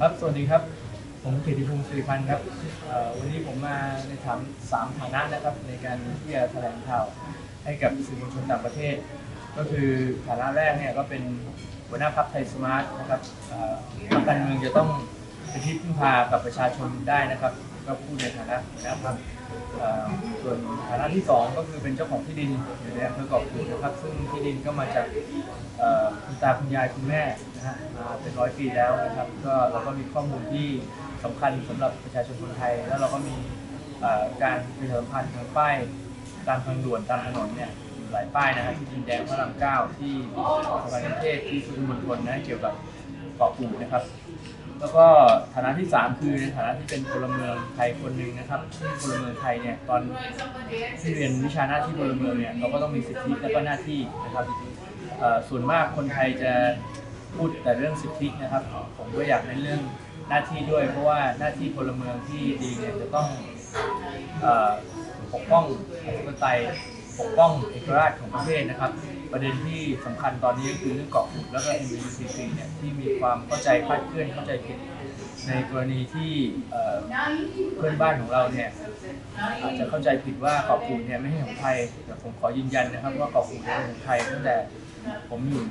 ครับ สวัสดีครับ ผมเกียรติภูมิสิริพันธ์ครับ วันนี้ผมมาในฐานสามฐานะนะครับในการที่จะแถลงข่าวให้กับสื่อมวลชนต่างประเทศ ก็คือฐานะแรกเนี่ยก็เป็นหัวหน้าพรรคไทยสมาร์ทนะครับพรรคการเมืองจะต้องเป็นที่พึ่งพากับประชาชนได้นะครับ ก็พูดในฐานะหัวหน้าพรรคเอ่อส่วนฐานะที่สองก็คือเป็นเจ้าของที่ดินอยู่ในอำเภอเกาะกูดนะครับซึ่งที่ดินก็มาจากคุณตาคุณยายคุณแม่นะฮะมาเป็นร้อยปีแล้วนะครับ ก็เราก็มีข้อมูลที่สำคัญสำหรับประชาชนคนไทย แล้วเราก็มีการประชาสัมพันธ์ทางป้ายตามทางด่วนตามถนนเนี่ยหลายป้ายนะฮะที่ดินแดงพระรามเก้าที่สภากรุงเทพที่สุนมณฑลนะเกี่ยวกับเกาะกูดนะครับ แล้วก็ฐานะที่ 3 คือในฐานะที่เป็นพลเมืองไทยคนหนึ่งนะครับซึ่งพลเมืองไทยเนี่ยตอนที่เรียนวิชาหน้าที่พลเมืองเนี่ยเราก็ต้องมีสิทธิและก็หน้าที่นะครับส่วนมากคนไทยจะพูดแต่เรื่องสิทธินะครับ ผมก็อยากในเรื่องหน้าที่ด้วย เพราะว่าหน้าที่พลเมืองที่ดีเนี่ยจะต้องปกป้องอธิปไตยปกป้องเอกราชของประเทศนะครับ ประเด็นที่สำคัญตอนนี้ก็คือเรื่องเกาะกูดแล้วก็ MUCC เนี่ยที่มีความเข้าใจคลาดเคลื่อนเข้าใจผิดในกรณีที่เอ่อเพื่อนบ้านของเราเนี่ยอาจจะเข้าใจผิดว่าเกาะกูดเนี่ยไม่ใช่ของไทยแต่ผมขอยืนยันนะครับว่าเกาะกูดเป็นของไทยตั้งแต่ผมอยู่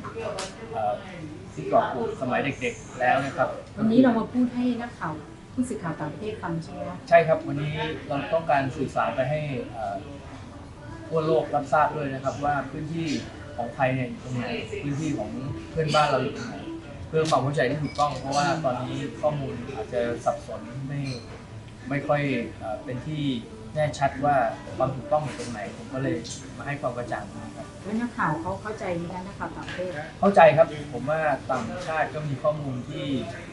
เอ่อที่เกาะกูดสมัยเด็กๆแล้วนะครับ วันนี้เรามาพูดให้นักข่าวผู้สื่อข่าวต่างประเทศฟังใช่ไหมคะใช่ครับวันนี้เราต้องการสื่อสารไปให้เอ่อทั่วโลกรับทราบด้วยนะครับว่าพื้นที่ ของไทยเนี่ยอยู่ตรงไหนพื้นที่ของเพื่อนบ้านเราอยู่ตรงไหนเพื่อความเข้าใจที่ถูกต้อง เพราะว่าตอนนี้ข้อมูลอาจจะสับสนไม่ไม่ค่อยเอ่อเป็นที่แน่ชัดว่าความถูกต้องอยู่ตรงไหน ผมก็เลยมาให้ความกระจ่างนะครับแล้วนักข่าวเขาเข้าใจไหมคะนักข่าวต่างประเทศเข้าใจครับผมว่าต่างชาติก็มีข้อมูลที่เอ่อ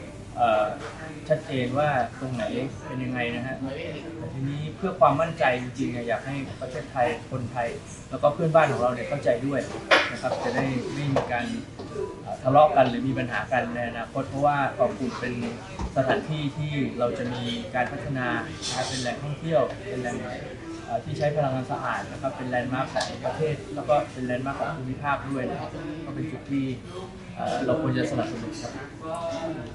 ชัดเจนว่าตรงไหนเป็นยังไงนะฮะแต่ทีนี้เพื่อความมั่นใจจริงๆอยากให้ประเทศไทยคนไทย แล้วก็เพื่อนบ้านของเราเนี่ยเข้าใจด้วยนะครับจะได้ไม่มีการทะเลาะกันหรือมีปัญหากันในอนาคตเพราะว่าเกาะกูดเป็นสถานที่ที่เราจะมีการพัฒนาเป็นแหล่งท่องเที่ยวเป็นแหล่ง ที่ใช้พลังงานสะอาดนะครับเป็นแลนด์มาร์คของประเทศ แล้วก็เป็นแลนด์มาร์คของภูมิภาคด้วยนะครับก็เป็นจุดที่เอ่อเราควรจะสนับสนุนครับ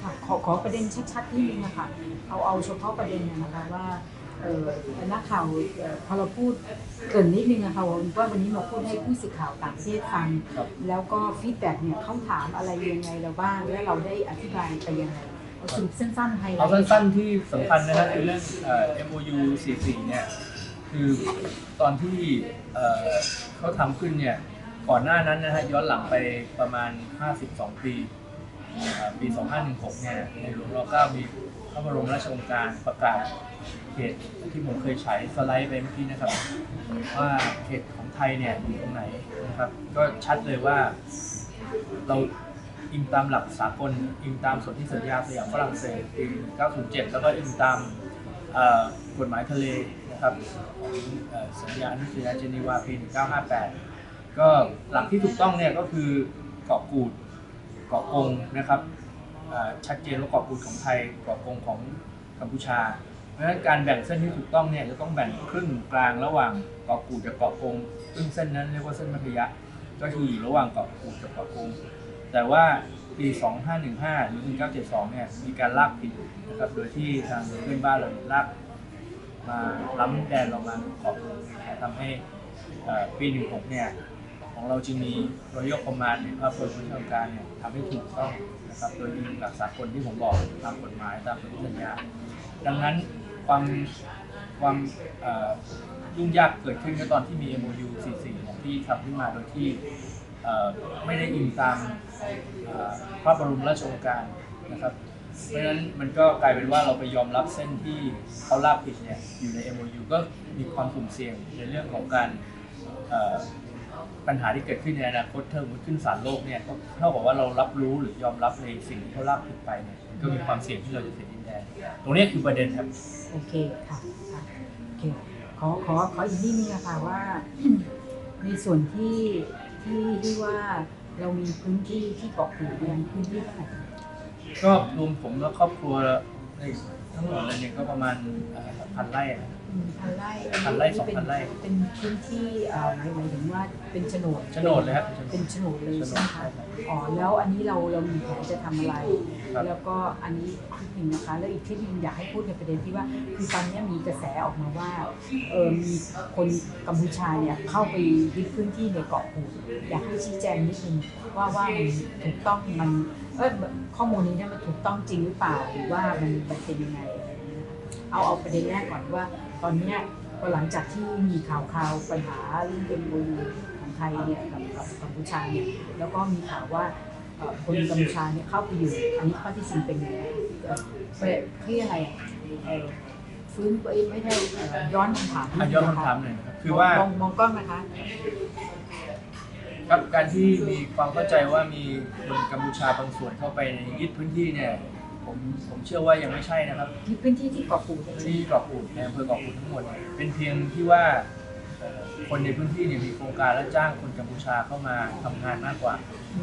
ค่ะขอขอประเด็นชัดๆนิดนึงนะคะเอาเอาเฉพาะประเด็นเนยนะคะว่าเออนักข่าวเอ่อพอเราพูดเกรินนิดนึงนะคะว่าวันนี้มาพูดให้ผู้สื่อข่าวต่างประเทศฟังครับแล้วก็ฟีดแบ็กเนี่ยเขาถามอะไรยังไงเราบ้าง แล้วเราได้อธิบายไปยังไงเอาสรุปสั้นๆไฮไลเอาท์สั้นๆที่สำคัญนะครับคือเรื่องเอ่อ MOU 44เนี่ย คือตอนที่เขาทำขึ้นเนี่ยก่อนหน้านั้นนะฮะย้อนหลังไปประมาณ 52 ปีเอ่อปี 2516 เนี่ยในหลวงร9มีพระบรมราชโองการประกาศเขตที่ผมเคยฉายสไลด์ไปเมื่อกี้นะครับ ว่าเขตของไทยเนี่ยอยู่ตรงไหนนะครับ ก็ชัดเลยว่าเราอิงตามหลักสากลอิงตามสนธิสัญญาสยามฝรั่งเศสปี 907 แล้วก็อิงตามกฎหมายทะเล นะครับของสัญญาอนุสัญญาเจนีวาปี 1958 ก็หลักที่ถูกต้องเนี่ยก็คือเกาะกูดเกาะกงนะครับชัดเจนว่าเกาะกูดของไทยเกาะกงของกัมพูชา เพราะฉะนั้นการแบ่งเส้นที่ถูกต้องเนี่ยจะต้องแบ่งครึ่งกลางระหว่างเกาะกูดกับเกาะกงซึ่งเส้นนั้นเรียกว่าเส้นมัธยะก็คืออยู่ระหว่างเกาะกูดกับเกาะกงแต่ว่าปี 2515 หรือ 1972 เนี่ย มีการลากผิดนะครับ โดยที่ทางเพื่อนบ้านเราเนี่ยลาก มาล้ำแดนเรามาเกาะกูดทำให้เอ่อปี16เนี่ยของเราจึงมี Royal Command หรือพระพลผู้ชการเนี่ยทำให้ถูกต้องนะครับโดยมีหลักสากลที่ผมบอกตามกฎหมายตามสัญญาดังนั้นความความยุ่งยากเกิดขึ้นก็ตอนที่มี MOU 44เนี่ยที่ทำขึ้นมาโดยที่ไม่ได้อิงตามเอ่อพระบรมราชโองการนะครับ เพราะฉะนั้นมันก็กลายเป็นว่าเราไปยอมรับเส้นที่เขาลากผิดเนี่ยอยู่ใน MOU ก็มีความสุ่มเสี่ยงในเรื่องของการปัญหาที่เกิดขึ้นในอนาคตเทอมขึ้นศาลโลกเนี่ยก็เท่ากับว่าเรารับรู้หรือยอมรับในสิ่งที่เขาลากผิดไปเนี่ยก็มีความเสี่ยงที่เราจะเสียดินแดนตรงนี้คือประเด็นครับโอเคค่ะค่ะโอเคขอขอขออีกนิดนึงนะคะว่า ในส่วนที่ที่ที่ว่าเรามีพื้นที่ที่เกาะกูดเนี่ยพื้นที่เท่าไหร่ ก็รวมผมและครอบครัวในทั้งหมดเลยเนี่ยก็ประมาณเอ่อพันไร่อะอืมพันไร่อันพันนี้ไร่อันนี้เป็นสองพันไร่เป็นพื้นที่เอ่อหมายหมายถึงว่าเป็นโฉนดโฉนดเลยครับเป็นโฉนดเลยโฉนใช่ไหมดคะอ๋อแล้วอันนี้เราเรามีแผนจะทำอะไรครับแล้วก็อันนี้คลิปหนึ่งนะคะ แล้วอีกคลิปหนึ่งอยากให้พูดในประเด็นที่ว่าคือตอนนี้มีกระแสออกมาว่าเออมีคนกัมพูชาเนี่ยเข้าไปยึดพื้นที่ในเกาะกูดอยากให้ชี้แจงนิดนึงว่าว่ามันถูกต้องมัน เออข้อมูลนี้เนี่ยมันถูกต้องจริงหรือเปล่าหรือว่ามันมันเป็นยังไงอะไรอย่างเงี้ยนะคะเอาเอาประเด็นแรกก่อนว่า ตอนเนี้ยพอหลังจากที่มีข่าวข่าวปัญหาเรื่องเอ็มบูของไทยเนี่ยกับกับกัมพูชาเนี่ยแล้วก็มีข่าวว่าเอ่อคนกัมพูชาเนี่ยเข้าไปอยู่อันนี้ข้อที่จริงเป็นยังไงเอ่อเอ่อที่อะไรอะเอ่อฟื้นเอ้ยไม่ได้เอ่อย้อนคำถามอะย้อนคำถามหน่อยนะครับคือว่ามองมองกล้องนะคะ ครับการที่มีความเข้าใจว่ามีคนกัมพูชาบางส่วนเข้าไปในยึดพื้นที่เนี่ยผมผมเชื่อว่ายังไม่ใช่นะครับยึดพื้นที่ที่เกาะกูดที่เกาะกูดในอำเภอเกาะกูดทั้งหมด เป็นเพียงที่ว่าคนในพื้นที่เนี่ยมีโครงการและจ้างคนกัมพูชาเข้ามาทำงานมากกว่า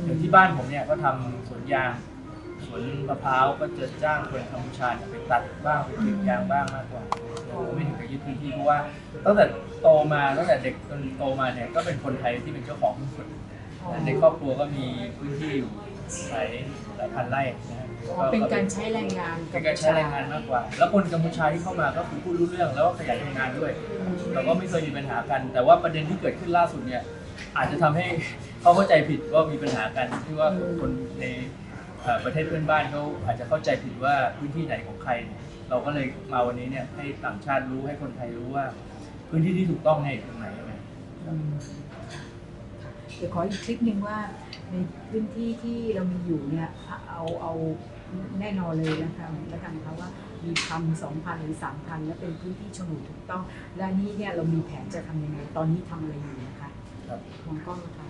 อย่างที่บ้านผมเนี่ยก็ทำสวนยาง สวนมะพร้าวก็จะจ้างคนกัมพูชาเนี่ยไปตัดบ้างไปเก็บยางบ้างมากกว่าไม่ถึงกับยึดพื้นที่เพราะว่าตั้งแต่โตมาตั้งแต่เด็กจนโตมาเนี่ยก็เป็นคนไทยที่เป็นเจ้าของทุกคนในครอบครัวก็มีพื้นที่อยู่หลายหลายพันไร่นะฮะอ๋อเป็นการใช้แรงงานเป็นการใช้แรงงานมากกว่า แล้วคนกัมพูชาที่เข้ามาก็คือพูดรู้เรื่องแล้วก็ขยันทำงานด้วยอืมเราก็ไม่เคยมีปัญหากัน แต่ว่าประเด็นที่เกิดขึ้นล่าสุดเนี่ยอาจจะทำให้เขาเข้าใจผิดว่ามีปัญหากันที่ว่าคนในเอ่อ ประเทศเพื่อนบ้านเขาอาจจะเข้าใจผิดว่าพื้นที่ไหนของใครเนี่ยเราก็เลยมาวันนี้เนี่ยให้ต่างชาติรู้ให้คนไทยรู้ว่า พื้นที่ที่ถูกต้องเนี่ยอยู่ตรงไหนยังไงอืมเดี๋ยวขออีกคลิปหนึ่งว่าในพื้นที่ที่เรามีอยู่เนี่ยเอาเอาแน่นอนเลยนะคะแล้วกันนะคะว่ามีพันสองพันหรือสามพันแล้วเป็นพื้นที่โฉนดถูกต้อง และนี้เนี่ยเรามีแผนจะทำยังไงตอนนี้ทำอะไรอยู่นะคะครับมองกล้องนะคะ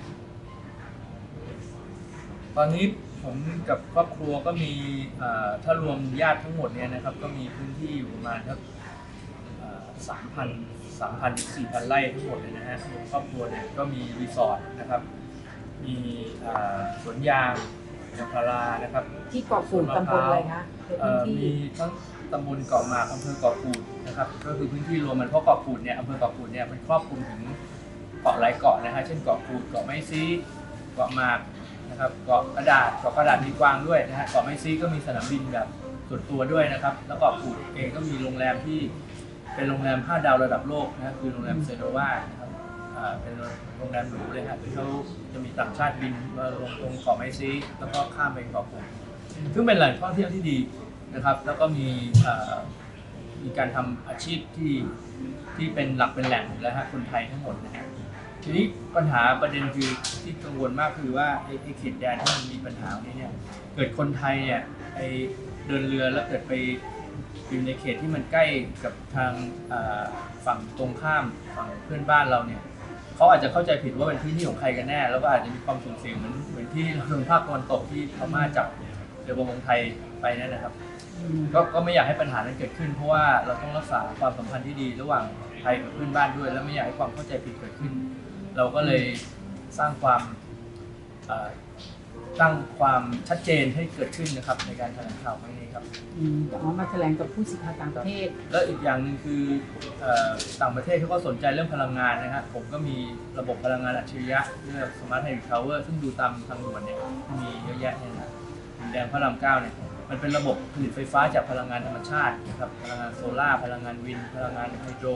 ตอนนี้ ผมกับครอบครัวก็มีเอ่อถ้ารวมญาติทั้งหมดเนี่ยนะครับ ก็มีพื้นที่อยู่ประมาณสักสามพันสามพันสี่พันไร่ทั้งหมดเลยนะฮะรวมครอบครัวเนี่ยก็มีรีสอร์ทนะครับ มีเอ่อสวนยางยางพารานะครับ ที่เกาะกูดตำบลอะไรคะในเอ่พื้นอที่มีทั้งตำบลเกาะหมากอำเภอเกาะกูดนะครับ ก็คือพื้นที่รวมมันเพราะเกาะกูดเนี่ยอำเภอเกาะกูดเนี่ยมันครอบคลุมถึงเกาะหลายเกาะนะฮะเช่นเกาะกูดเกาะไม้ซีเกาะหมาก นะครับเกาะกระดาษเกาะกระดาษมีกวางด้วยนะฮะเกาะไม้ซีก็มีสนามบินแบบส่วนตัวด้วยนะครับ แล้วเกาะกูดเองก็มีโรงแรมที่เป็นโรงแรม5ดาวระดับโลกนะฮะคือโรงแรมเซโนวานะครับเป็นโรงแรมหรูเลยฮะที่เขาจะมีต่างชาติบินมาลงตรงเกาะไม้ซีแล้วก็ข้ามไปเกาะกูดซึ่งเป็นแหล่งท่องเที่ยวที่ดีนะครับ แล้วก็มีมีการทำอาชีพที่ที่เป็นหลักเป็นแหล่งแล้วฮะคนไทยทั้งหมดนะฮะ ทีนี้ปัญหาประเด็นคือที่กังวลมากคือว่าไอ้ไอ้เขตแดนที่มันมีปัญหานี้เนี่ย เกิดคนไทยเนี่ยไอเดินเรือแล้วเกิดไปอยู่ในเขตที่มันใกล้กับทางฝั่งตรงข้ามฝั่งเพื่อนบ้านเราเนี่ยเขาอาจจะเข้าใจผิดว่าเป็นพื้นที่ของใครกันแน่ แล้วก็อาจจะมีความสูญเสียเหมือนเหมือนที่เราโดนภาคตะวันตกที่พม่าจับเรือประมงไทยไปนั่นนะครับก็ก็ไม่อยากให้ปัญหานั้นเกิดขึ้น เพราะว่าเราต้องรักษาความสัมพันธ์ที่ดีระหว่างไทยกับเพื่อนบ้านด้วย และไม่อยากให้ความเข้าใจผิดเกิดขึ้น เราก็เลยสร้างความเอ่อตั้งความชัดเจนให้เกิดขึ้นนะครับในการแถลงข่าวครั้งนี้ครับอืมอ๋อมาแถลงกับผู้สื่อข่าวต่างประเทศ แล้วอีกอย่างหนึ่งคือเอ่อต่างประเทศเขาก็สนใจเรื่องพลังงานนะครับผมก็มีระบบพลังงานอัจฉริยะเรื่อง Smart h y d r o Power ซึ่งดูตามทางด่วนเนี่ยมีเยอะแยะเนี่ยนะดินแดนพระรามเก้าเนี่ยมันเป็นระบบผลิตไฟฟ้าจากพลังงานธรรมชาตินะครับพลังงานโซลาร์พลังงานวิน พลังงานไฮโดร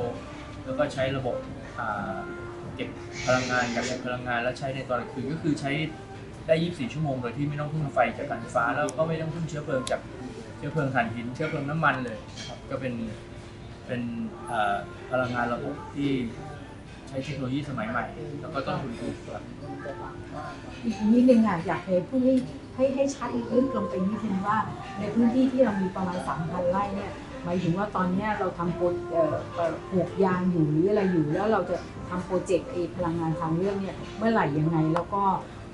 แล้วก็ใช้ระบบอ่า เก็บพลังงานกับแหล่งพลังงานแล้วใช้ในตอนกลางคืนก็คือใช้ได้ 24 ชั่วโมงโดยที่ไม่ต้องพึ่งไฟจากการไฟฟ้า แล้วก็ไม่ต้องพึ่งเชื้อเพลิงจากเชื้อเพลิงถ่านหิน เชื้อเพลิงน้ำมันเลยนะครับก็เป็นเป็นพลังงานระบบที่ใช้เทคโนโลยีสมัยใหม่ แล้วก็ต้นทุนถูกครับอีกนิดนึงอะอยากให้พูดให้ให้ให้ชัดลึกลงไปนิดนึงว่า ในพื้นที่ที่เรามีประมาณสามพันไร่เนี่ย หมายถึงว่าตอนเนี้ยเราทำโปรเอ่อเอ่อปลูกยางอยู่หรืออะไรอยู่แล้วเราจะทำโปรเจกต์ไอ้พลังงานทางเลือกเนี่ยเมื่อไหร่ยังไงแล้วก็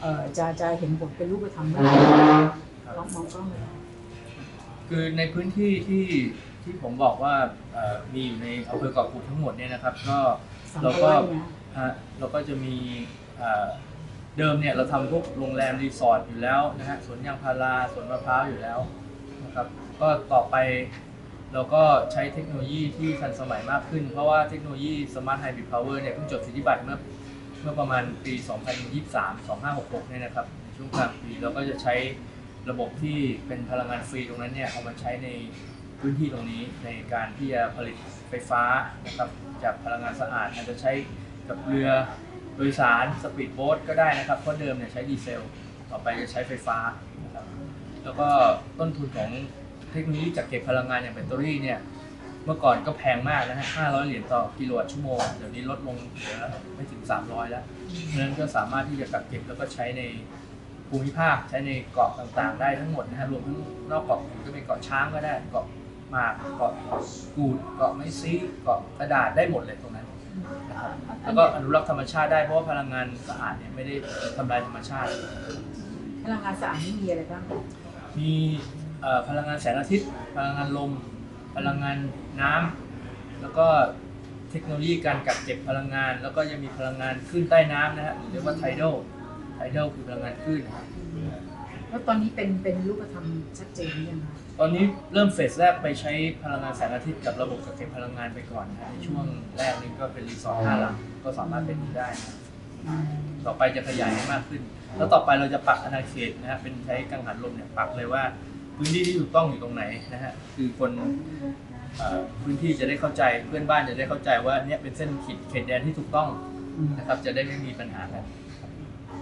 เอ่อจะจะเห็นผลเป็นรูปธรรมเมื่อไหร่ลองมองกล้องเลยคือในพื้นที่ที่ที่ผมบอกว่าเอ่อมีอยู่ในอำเภอเกาะกูดทั้งหมดเนี่ยนะครับ ก็สามเราพันก็ไร่นะฮะเราก็จะมีเอ่อเดิมเนี่ยเราทำพวกโรงแรมรีสอร์ทอยู่แล้วนะฮะสวนยางพาราสวนมะพร้าวอยู่แล้วนะครับ ก็ต่อไป เราก็ใช้เทคโนโลยีที่ทันสมัยมากขึ้น เพราะว่าเทคโนโลยี Smart Hybrid Power เนี่ยเพิ่งจดสิทธิบัตรเมื่อเมื่อประมาณปี 2023 2566 เนี่ยนะครับในช่วงกลางปีเราก็จะใช้ระบบที่เป็นพลังงานฟรีตรงนั้นเนี่ยเอามาใช้ในพื้นที่ตรงนี้ในการที่จะผลิตไฟฟ้านะครับจากพลังงานสะอาดอาจจะใช้กับเรือโดยสารสปีดโบ๊ทก็ได้นะครับเพราะเดิมเนี่ยใช้ดีเซล ต่อไปจะใช้ไฟฟ้านะครับแล้วก็ต้นทุนของ เทคโนโลยีจากเก็บพลังงานอย่างแบตเตอรี่เนี่ยเมื่อก่อนก็แพงมากนะฮะ 500 เหรียญต่อกิโลวัตต์ชั่วโมง เดี๋ยวนี้ลดลงเหลือไม่ถึง 300 แล้วเพราะฉะนั้นก็สามารถที่จะกักเก็บแล้วก็ใช้ในภูมิภาค ใช้ในเกาะต่างๆ ได้ทั้งหมดนะฮะ รวมทั้งนอกเกาะอื่นก็เป็นเกาะช้างก็ได้ เกาะหมาก เกาะกูด เกาะไม้ซีเกาะกระดาษได้หมดเลยตรงนั้นนะครับแล้วก็อนุรักษ์ธรรมชาติได้ เพราะว่าพลังงานสะอาดเนี่ยไม่ได้ทำลายธรรมชาติ พลังงานสะอาดนี่มีอะไรบ้าง มีเอ่อ พลังงานแสงอาทิตย์ พลังงานลม พลังงานน้ำแล้วก็เทคโนโลยีการกักเก็บพลังงาน แล้วก็ยังมีพลังงานคลื่นใต้น้ำนะฮะเรียกว่า tidal tidal คือพลังงานคลื่นนะครับแล้วตอนนี้เป็นเป็นรูปธรรมชัดเจนหรือยังคะตอนนี้เริ่มเฟสแรกไปใช้พลังงานแสงอาทิตย์กับระบบกักเก็บพลังงานไปก่อนนะฮะในช่วงแรกนี้ก็เป็นรีสอร์ทห้าหลังก็สามารถเป็นได้นะอืมต่อไปจะขยายให้มากขึ้น แล้วต่อไปเราจะปักอนาเขตนะฮะเป็นใช้กังหันลมเนี่ยปักเลยว่า พื้นที่ที่ถูกต้องอยู่ตรงไหนนะฮะคือคนอพื้นที่จะได้เข้าใจเพื่อนบ้านจะได้เข้าใจว่าเนี่ยเป็นเส้นขีดเขตแดนที่ถูกต้องนะครับจะได้ไม่มีปัญหากัน